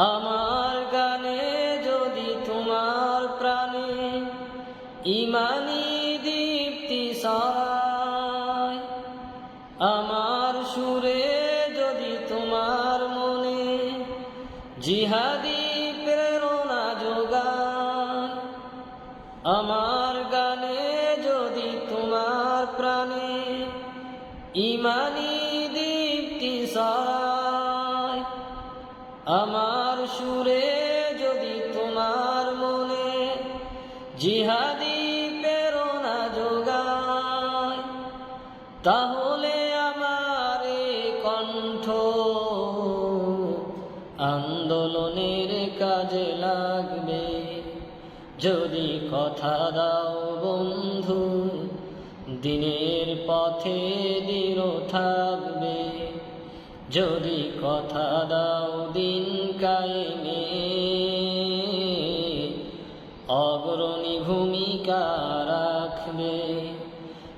আমার গানে যদি তোমার প্রাণে ইমানি দীপ্তি সরায় আমার সুরে যদি তোমার মনে জিহাদি প্রেরণা যোগায়, আমার গানে যদি তোমার প্রাণে ইমানি দীপ্তি সরায় আমার সুরে যদি তোমার মনে জিহাদি প্রেরণা যোগায়, তাহলে আমার কণ্ঠ আন্দোলনের কাজে লাগবে। যদি কথা দাও বন্ধু, দিনের পথে দৃঢ় থাকবে। যদি কথা দাও দিন কায়েমে অগ্রণী ভূমিকা রাখবে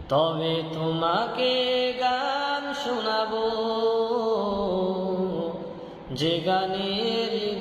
তবে তোমাকে গান শোনাবো। যে গানের